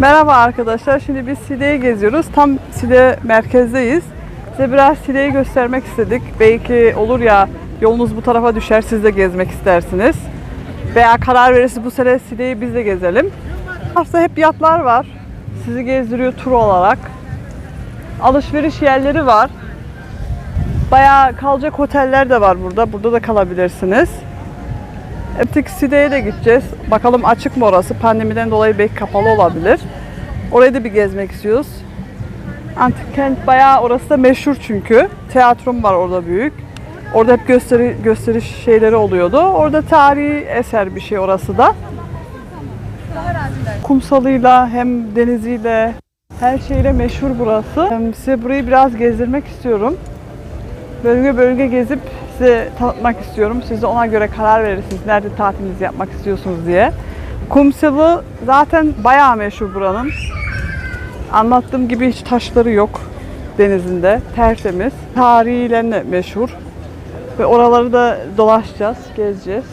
Merhaba arkadaşlar. Şimdi biz Side'yi geziyoruz. Tam Side merkezdeyiz. Size biraz Side'yi göstermek istedik. Belki olur ya yolunuz bu tarafa düşer siz de gezmek istersiniz. Veya karar verirsiniz bu sene Side'yi biz de gezelim. Aslında hep yatlar var. Sizi gezdiriyor tur olarak. Alışveriş yerleri var. Bayağı kalacak oteller de var burada. Burada da kalabilirsiniz. Eptik Side'ye de gideceğiz. Bakalım açık mı orası? Pandemiden dolayı belki kapalı olabilir. Orayı da bir gezmek istiyoruz. Antik kent bayağı orası da meşhur çünkü. Tiyatrom var orada büyük. Orada hep gösteri gösteriş şeyleri oluyordu. Orada tarihi eser bir şey orası da. Kumsalıyla hem deniziyle her şeyle meşhur burası. Size burayı biraz gezdirmek istiyorum. Bölge bölge gezip size tanıtmak istiyorum. Siz de ona göre karar verirsiniz nerede tatilinizi yapmak istiyorsunuz diye. Kumsalı zaten bayağı meşhur buranın. Anlattığım gibi hiç taşları yok denizinde. Tertemiz. Tarihiyle meşhur. Ve oraları da dolaşacağız, gezeceğiz.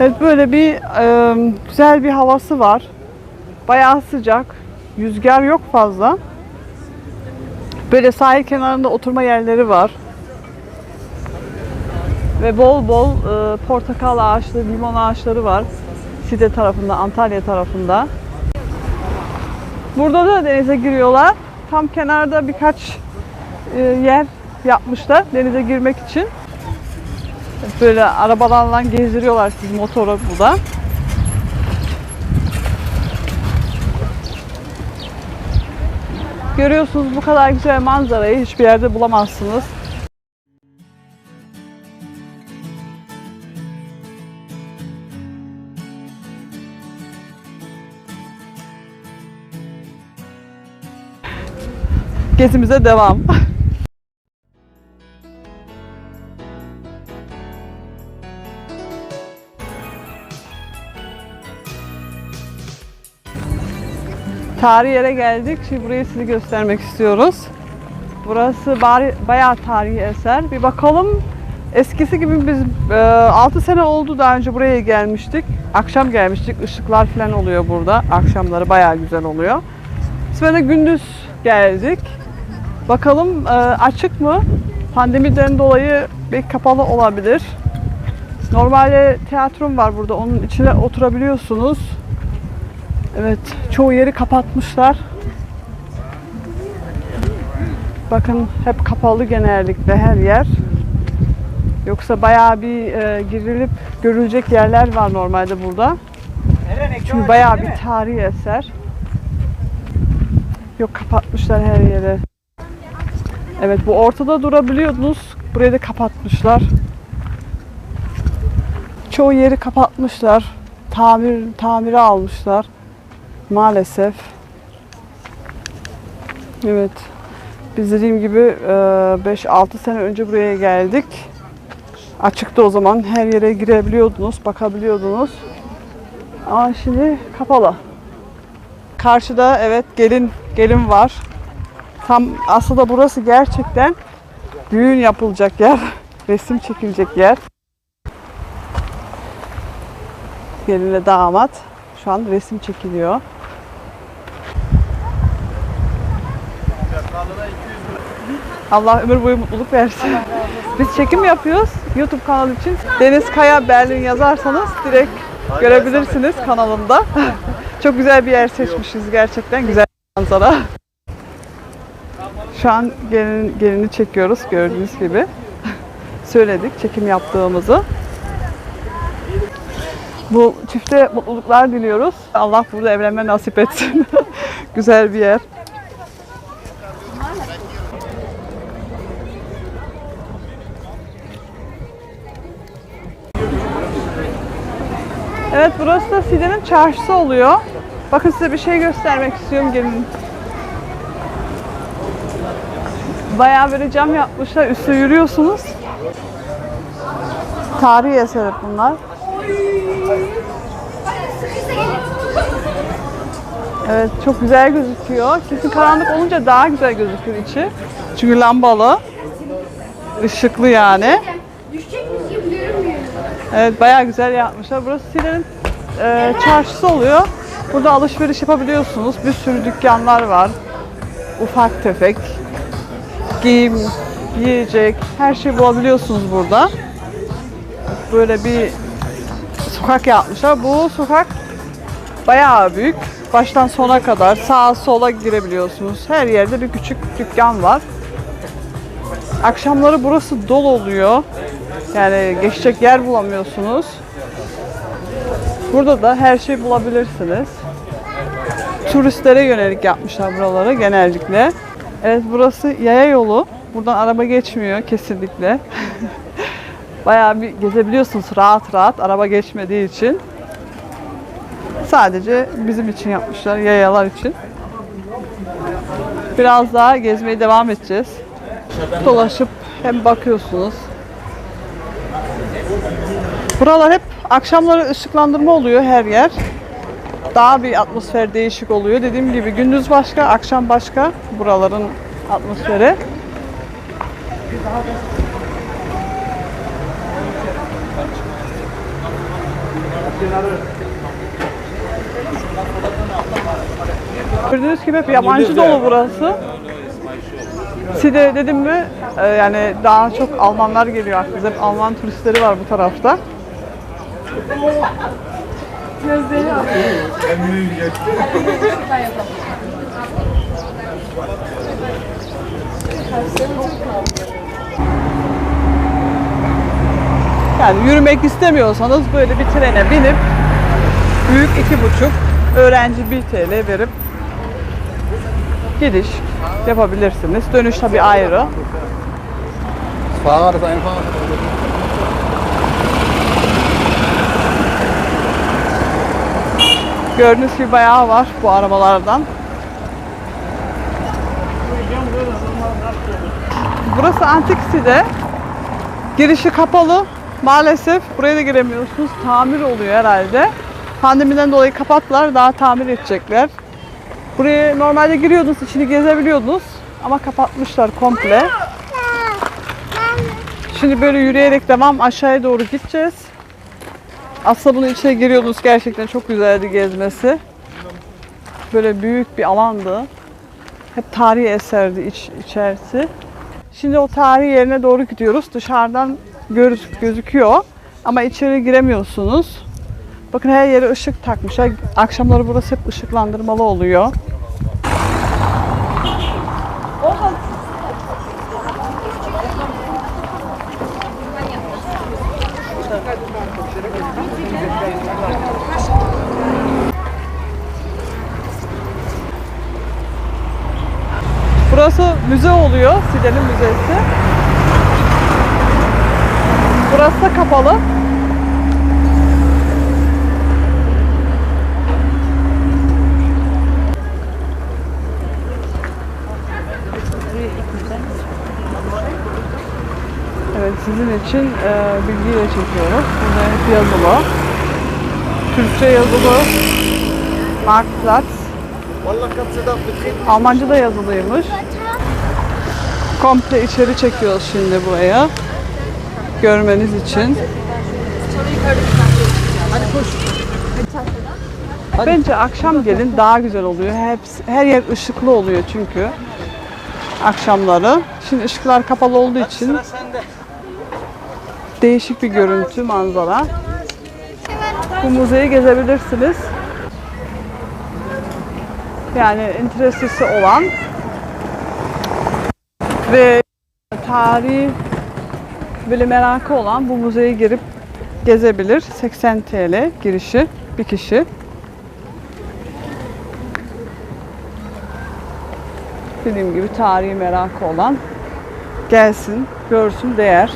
Evet böyle bir e, güzel bir havası var. Bayağı sıcak. Rüzgar yok fazla. Böyle sahil kenarında oturma yerleri var. Ve bol bol e, portakal ağaçları, limon ağaçları var. Side tarafında, Antalya tarafında. Burada da denize giriyorlar. Tam kenarda birkaç e, yer yapmışlar denize girmek için. Böyle arabalarla gezdiriyorlar siz motoru burada. Görüyorsunuz bu kadar güzel manzarayı hiçbir yerde bulamazsınız. Gezimize devam. Tarihi yere geldik. Şimdi burayı size göstermek istiyoruz. Burası bari, bayağı tarihi eser. Bir bakalım. Eskisi gibi biz e, 6 sene oldu daha önce buraya gelmiştik. Akşam gelmiştik. Işıklar falan oluyor burada. Akşamları bayağı güzel oluyor. Biz gündüz geldik. Bakalım e, açık mı? Pandemiden dolayı belki kapalı olabilir. Normalde tiyatrom var burada. Onun içine oturabiliyorsunuz. Evet, çoğu yeri kapatmışlar. Bakın hep kapalı genellikle her yer. Yoksa bayağı bir e, girilip görülecek yerler var normalde burada. Çünkü bayağı bir tarihi eser. Yok kapatmışlar her yeri. Evet bu ortada durabiliyordunuz. Burayı da kapatmışlar. Çoğu yeri kapatmışlar. Tamir tamire almışlar. Maalesef. Evet. Biz dediğim gibi 5-6 sene önce buraya geldik. Açıktı o zaman. Her yere girebiliyordunuz, bakabiliyordunuz. Ama şimdi kapalı. Karşıda evet gelin gelin var. Tam aslında burası gerçekten düğün yapılacak yer. Resim çekilecek yer. Gelinle damat. Şu an resim çekiliyor. Allah ömür boyu mutluluk versin. Biz çekim yapıyoruz YouTube kanalı için. Deniz Kaya Berlin yazarsanız direkt görebilirsiniz kanalımda. Çok güzel bir yer seçmişiz gerçekten. Güzel manzara. Şu an gelin, gelini çekiyoruz gördüğünüz gibi. Söyledik çekim yaptığımızı. Bu çifte mutluluklar diliyoruz. Allah burada evlenme nasip etsin. Güzel bir yer. Evet burası da Side'nin çarşısı oluyor. Bakın size bir şey göstermek istiyorum gelin. Bayağı böyle cam yapmışlar. Üstte yürüyorsunuz. Tarihi eser bunlar. Evet çok güzel gözüküyor. Kesin karanlık olunca daha güzel gözüküyor içi. Çünkü lambalı. Işıklı yani. Evet bayağı güzel yapmışlar. Burası Side'nin e, çarşısı oluyor. Burada alışveriş yapabiliyorsunuz. Bir sürü dükkanlar var. Ufak tefek. Giyim, yiyecek, her şeyi bulabiliyorsunuz burada. Böyle bir sokak yapmışlar. Bu sokak bayağı büyük. Baştan sona kadar sağa sola girebiliyorsunuz. Her yerde bir küçük dükkan var. Akşamları burası dolu oluyor. Yani geçecek yer bulamıyorsunuz. Burada da her şey bulabilirsiniz. Turistlere yönelik yapmışlar buraları genellikle. Evet burası yaya yolu. Buradan araba geçmiyor kesinlikle. Bayağı bir gezebiliyorsunuz rahat rahat araba geçmediği için. Sadece bizim için yapmışlar, yayalar için. Biraz daha gezmeye devam edeceğiz. Dolaşıp hem bakıyorsunuz. Buralar hep akşamları ışıklandırma oluyor her yer. Daha bir atmosfer değişik oluyor. Dediğim gibi gündüz başka, akşam başka buraların atmosferi. Gördüğünüz gibi hep yabancı dolu burası. Side dedim mi e, yani daha çok Almanlar geliyor aklımıza. Hep Alman turistleri var bu tarafta. Gözleri var. Yani yürümek istemiyorsanız böyle bir trene binip büyük iki buçuk öğrenci 1 TL verip gidiş yapabilirsiniz. Dönüş tabi ayrı. Fahrrad ist einfach. Gördüğünüz gibi bayağı var bu arabalardan. Burası Antik Side. Girişi kapalı. Maalesef buraya da giremiyorsunuz. Tamir oluyor herhalde. Pandemiden dolayı kapattılar. Daha tamir edecekler. Buraya normalde giriyordunuz, içini gezebiliyordunuz. Ama kapatmışlar komple. Şimdi böyle yürüyerek devam aşağıya doğru gideceğiz. Aslında bunun içine giriyordunuz. Gerçekten çok güzeldi gezmesi. Böyle büyük bir alandı. Hep tarihi eserdi iç, içerisi. Şimdi o tarihi yerine doğru gidiyoruz. Dışarıdan göz, gözüküyor. Ama içeri giremiyorsunuz. Bakın her yere ışık takmışlar. Akşamları burası hep ışıklandırmalı oluyor. Burası müze oluyor. Side'nin müzesi. Burası da kapalı. Evet sizin için e, bilgiyle çekiyoruz. Burada hep yazılı. Türkçe yazılı. Marktplatz. Betreten. Almanca da yazılıymış. Komple içeri çekiyoruz şimdi buraya. Görmeniz için. Bence akşam gelin daha güzel oluyor. Hepsi, her yer ışıklı oluyor çünkü. Akşamları. Şimdi ışıklar kapalı olduğu için. Değişik bir görüntü, manzara. Bu müzeyi gezebilirsiniz. Yani interesesi olan ve tarihi böyle merakı olan bu müzeye girip gezebilir. 80 TL girişi bir kişi. Dediğim gibi tarihi merakı olan gelsin, görsün, değer.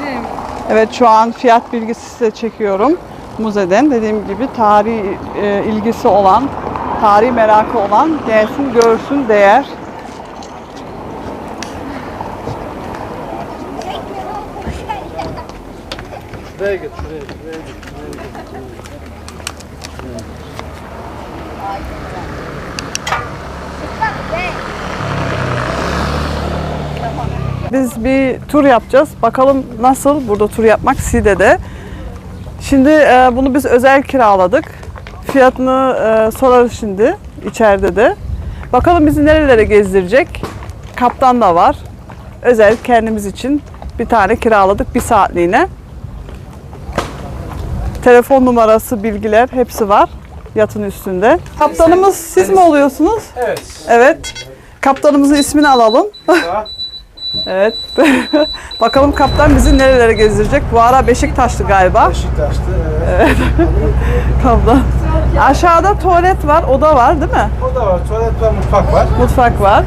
Şey. Evet şu an fiyat bilgisi size çekiyorum. Müzeden dediğim gibi tarih e, ilgisi olan, tarih merakı olan gelsin görsün değer. Şuraya git, şuraya git, şuraya git. Şuraya git. Şuraya git. Biz bir tur yapacağız. Bakalım nasıl burada tur yapmak Side'de. Şimdi e, bunu biz özel kiraladık. Fiyatını e, sorarız şimdi içeride de. Bakalım bizi nerelere gezdirecek. Kaptan da var. Özel kendimiz için bir tane kiraladık bir saatliğine. Telefon numarası, bilgiler hepsi var yatın üstünde. Kaptanımız siz mi oluyorsunuz? Evet. Evet. Kaptanımızın ismini alalım. Evet. Bakalım kaptan bizi nerelere gezdirecek. Bu ara Beşiktaşlı galiba. Beşiktaş'tı. Evet. Kaptan. Aşağıda tuvalet var, oda var değil mi? O da var. Tuvalet var, mutfak var. Mutfak var.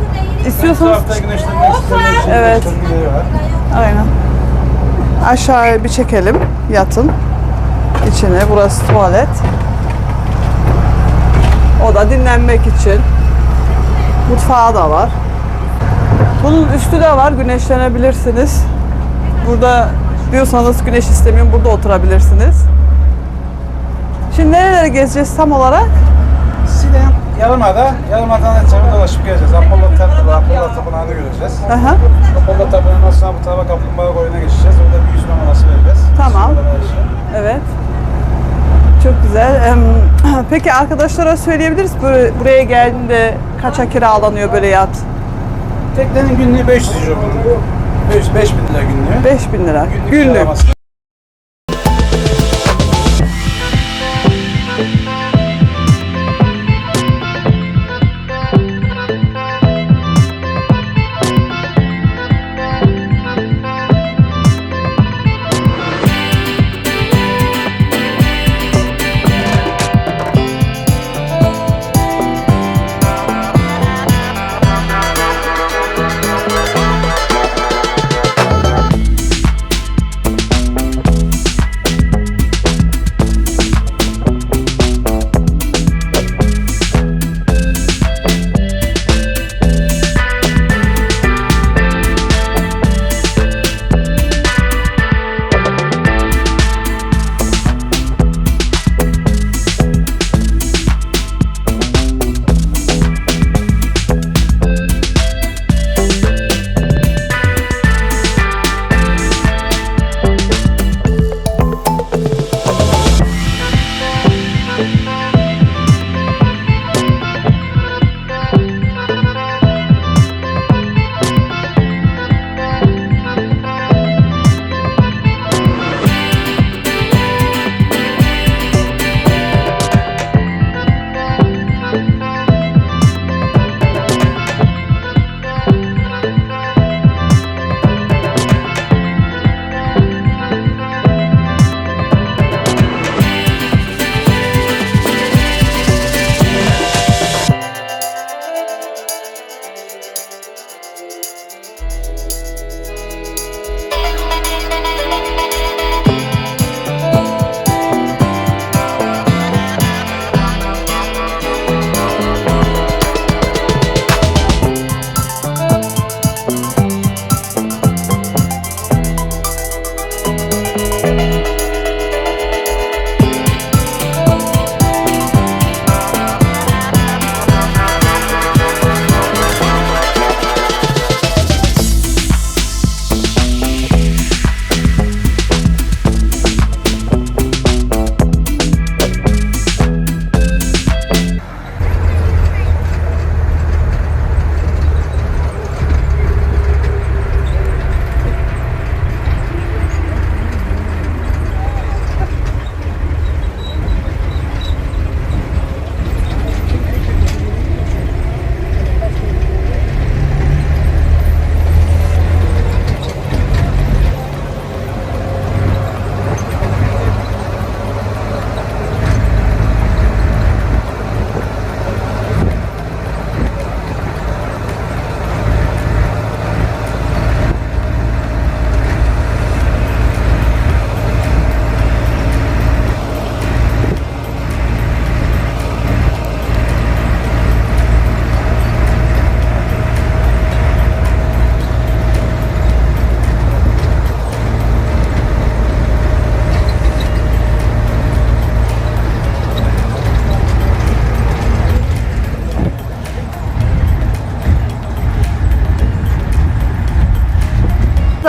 İstiyorsanız tarafta güneşlenmek isteyenler için Evet. var. aynen. Aşağıya bir çekelim yatın. İçine burası tuvalet. Oda dinlenmek için. Mutfağı da var. Bunun üstü de var. Güneşlenebilirsiniz. Burada diyorsanız güneş istemiyorum burada oturabilirsiniz. Şimdi nerelere gezeceğiz tam olarak? Siden Yarımada, Yarımada'dan etrafı dolaşıp geleceğiz. Apollo Temple'ı, Apollo Tapınağı'nı göreceğiz. Aha. Apollo Tapınağı'ndan sonra bu tarafa Kaplumbağa Koyu'na geçeceğiz. Orada bir yüzme molası vereceğiz. Tamam. Evet. Çok güzel. Peki arkadaşlara söyleyebiliriz buraya geldiğinde kaça kiralanıyor böyle yat? Teknenin günlüğü 500 euro bunun. 500, 5000 lira günlüğü. 5000 lira. Günlük Günlük. kiralaması.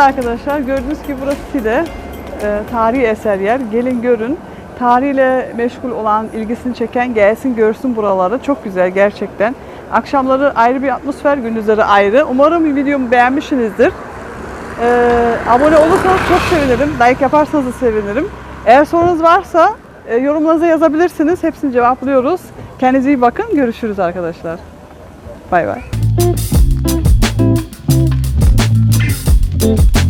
Arkadaşlar gördüğünüz gibi burası Side. Ee, tarihi eser yer. Gelin görün. Tarihle meşgul olan, ilgisini çeken gelsin görsün buraları. Çok güzel gerçekten. Akşamları ayrı bir atmosfer, gündüzleri ayrı. Umarım videomu beğenmişsinizdir. Ee, abone olursanız çok sevinirim. Like yaparsanız da sevinirim. Eğer sorunuz varsa e, yorumlarınıza yazabilirsiniz. Hepsini cevaplıyoruz. Kendinize iyi bakın. Görüşürüz arkadaşlar. Bay bay. Thank you.